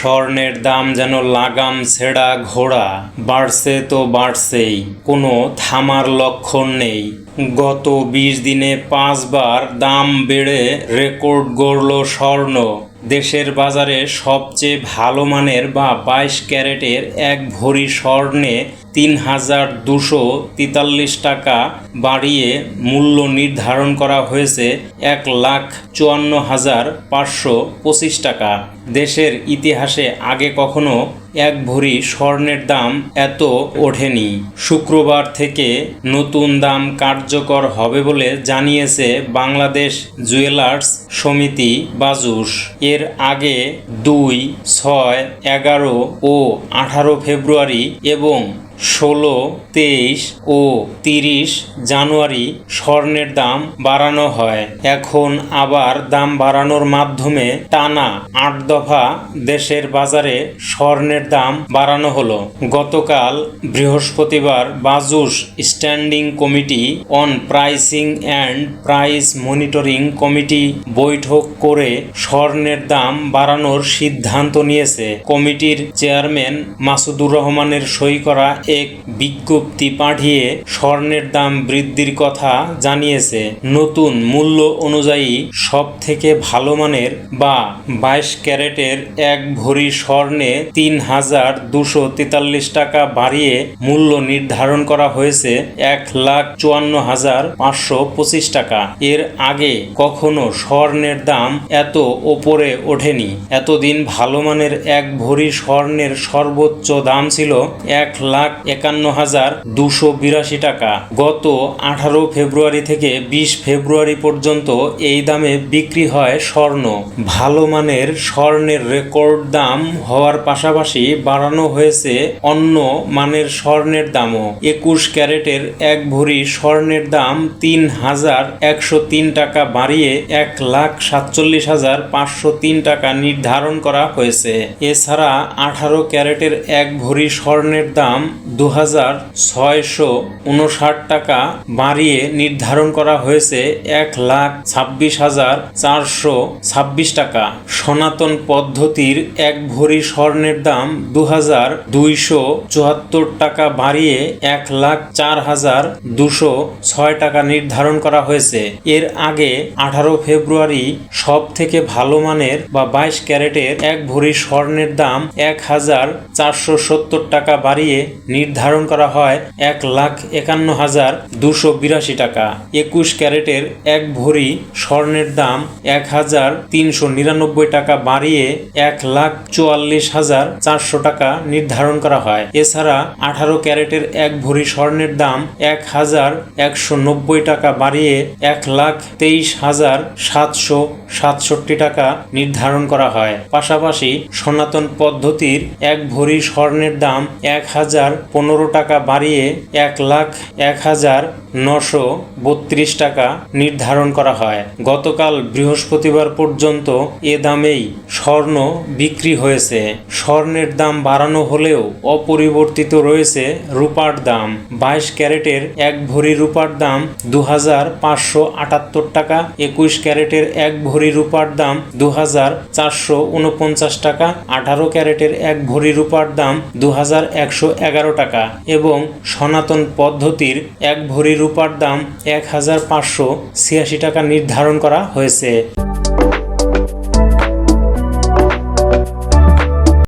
স্বর্ণের দাম যেন লাগাম ছেড়া ঘোড়া, বাড়ছে তো বাড়ছেই, কোনো থামার লক্ষণ নেই। গত বিশ দিনে পাঁচবার দাম বেড়ে রেকর্ড গড়ল স্বর্ণ। দেশের বাজারে সবচেয়ে ভালো মানের বা বাইশ ক্যারেটের এক ভরি স্বর্ণে তিন হাজার দুশো তেতাল্লিশ টাকা বাড়িয়ে মূল্য নির্ধারণ করা হয়েছে এক লাখ চুয়ান্ন হাজার পাঁচশো পঁচিশ টাকা। দেশের ইতিহাসে আগে কখনো এক ভরি স্বর্ণের দাম এত ওঠেনি। শুক্রবার থেকে নতুন দাম কার্যকর হবে বলে জানিয়েছে বাংলাদেশ জুয়েলার্স সমিতি বাজুস এর আগে দুই, ছয়, এগারো ও আঠারো ফেব্রুয়ারি এবং ষোলো, তেইশ ও তিরিশ জানুয়ারি স্বর্ণের দাম বাড়ানো হয়। এখন আবার দাম বাড়ানোর মাধ্যমে টানা আট দফা দেশের বাজারে স্বর্ণের দাম বাড়ানো হলো। গতকাল বৃহস্পতিবার Bajus standing committee on pricing and price monitoring committee বৈঠক করে স্বর্ণের দাম বাড়ানোর সিদ্ধান্ত নিয়েছে। কমিটির চেয়ারম্যান মাসুদুর রহমানের সই করা এক বিজ্ঞপ্তি পাঠিয়ে স্বর্ণের দাম বৃদ্ধির কথা জানিয়েছে। নতুন মূল্য অনুযায়ী সব থেকে ভালো মানের বা বাইশ ক্যারেটের এক ভরি স্বর্ণে তিন হাজার দুশো তেতাল্লিশ টাকা বাড়িয়ে মূল্য নির্ধারণ করা হয়েছে এক লাখ চুয়ান্ন হাজার পাঁচশো পঁচিশ টাকা। এর আগে কখনো স্বর্ণের দাম এত ওপরে ওঠেনি। এতদিন ভালো মানের এক ভরি স্বর্ণের সর্বোচ্চ দাম ছিল এক লাখ একান্ন হাজার দুশো বিরাশি টাকা। গত আঠারো ফেব্রুয়ারি থেকে বিশ ফেব্রুয়ারি পর্যন্ত এই দামে বিক্রি হয় স্বর্ণ। ভালো মানের স্বর্ণের রেকর্ড দাম হওয়ার পাশাপাশি বাড়ানো হয়েছে অন্য মানের স্বর্ণের দামও। একুশ ক্যারেটের এক ভরি স্বর্ণের দাম তিন হাজার একশো তিন টাকা বাড়িয়ে এক লাখ সাতচল্লিশ হাজার পাঁচশো তিন টাকা নির্ধারণ করা হয়েছে। এছাড়া আঠারো ক্যারেটের এক ভরি স্বর্ণের দাম দু হাজার ছয়শো উনষাট টাকা বাড়িয়ে নির্ধারণ করা হয়েছে এক লাখ ছাব্বিশ হাজার চারশো ছাব্বিশ টাকা। সনাতন পদ্ধতির এক ভরি স্বর্ণের দাম দু হাজার দুইশো চুয়াত্তর টাকা বাড়িয়ে এক লাখ চার হাজার দুশো ছয় টাকা নির্ধারণ করা হয়েছে। এর আগে আঠারো ফেব্রুয়ারি সব থেকে ভালো মানের বা বাইশ ক্যারেটের এক ভরি স্বর্ণের দাম এক হাজার চারশো সত্তর টাকা বাড়িয়ে নির্ধারণ করা হয় এক লাখ একান্ন হাজার দুশো বিরাশি টাকা। একুশ ক্যারেটের এক ভরি স্বর্ণের দাম এক হাজার তিনশো নিরানব্বই টাকা বাড়িয়ে এক লাখ চুয়াল্লিশ হাজার চারশো টাকা নির্ধারণ করা হয়। এছাড়া আঠারো ক্যারেটের এক ভরি স্বর্ণের দাম এক হাজার একশো নব্বই টাকা বাড়িয়ে এক লাখ তেইশ হাজার সাতশো সাতষট্টি টাকা নির্ধারণ করা হয়। পাশাপাশি সনাতন পদ্ধতির এক ভরি স্বর্ণের দাম এক হাজার পনেরো টাকা বাড়িয়ে এক লাখ এক হাজার নশো বত্রিশ টাকা নির্ধারণ করা হয়। গতকাল বৃহস্পতিবার পর্যন্ত এ দামেই স্বর্ণ বিক্রি হয়েছে। স্বর্ণের দাম বাড়ানো হলেও অপরিবর্তিত রয়েছে রূপার দাম। বাইশ ক্যারেটের এক ভরি রূপার দাম দু হাজার পাঁচশো আটাত্তর টাকা, একুশ ক্যারেটের এক ভরি রূপার দাম দু হাজার চারশো উনপঞ্চাশ টাকা, আঠারো ক্যারেটের এক ভরি রূপার দাম দু হাজার একশো এগারো টাকা এবং সনাতন পদ্ধতির এক ভরি রূপার দাম এক হাজার পাঁচশো ছিয়াশি টাকা নির্ধারণ করা হয়েছে।